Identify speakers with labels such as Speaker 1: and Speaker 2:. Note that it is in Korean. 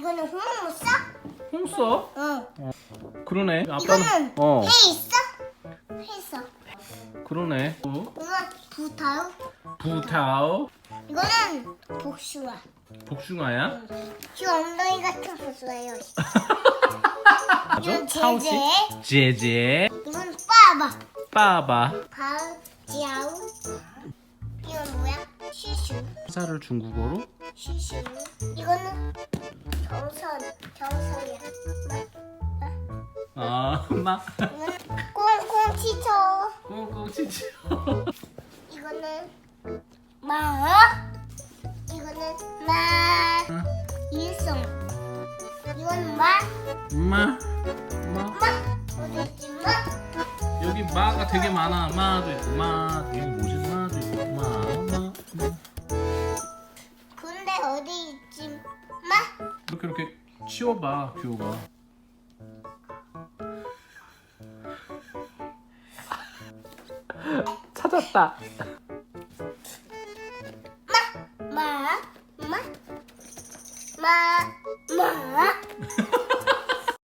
Speaker 1: 이거는 홍무 써?
Speaker 2: 홍써?
Speaker 1: 응.
Speaker 2: 그러네. 아빠는
Speaker 1: 이거는
Speaker 2: 어
Speaker 1: 해 있어? 해 있어.
Speaker 2: 그러네. 어?
Speaker 1: 이건 부타요.
Speaker 2: 부타오
Speaker 1: 이거는 복숭아.
Speaker 2: 복숭아야?
Speaker 1: 지 엉덩이 같은 복숭아예요. 이건
Speaker 2: 차오씨?
Speaker 1: 제제.
Speaker 2: 제제
Speaker 1: 이건 빠바.
Speaker 2: 빠바
Speaker 1: 바지아우. 이건 뭐야? 시슈.
Speaker 2: 사를 중국어로
Speaker 1: 시슈. 이거는 정선이야.
Speaker 2: 아 엄마
Speaker 1: 꽁꽁 치쳐.
Speaker 2: 꽁꽁 치치
Speaker 1: 이거는 마. 이거는 마. 일성. 이건 마.
Speaker 2: 엄마 엄마
Speaker 1: 마. 어디 있지 마?
Speaker 2: 여기 마가 되게 많아 마도 있고 마 여기 뭐지 마도 있고 마마
Speaker 1: 근데 어디 있지 마?
Speaker 2: 이렇게 이렇게 치워봐 규호가 찾았다
Speaker 1: 마. 마. 마. 마.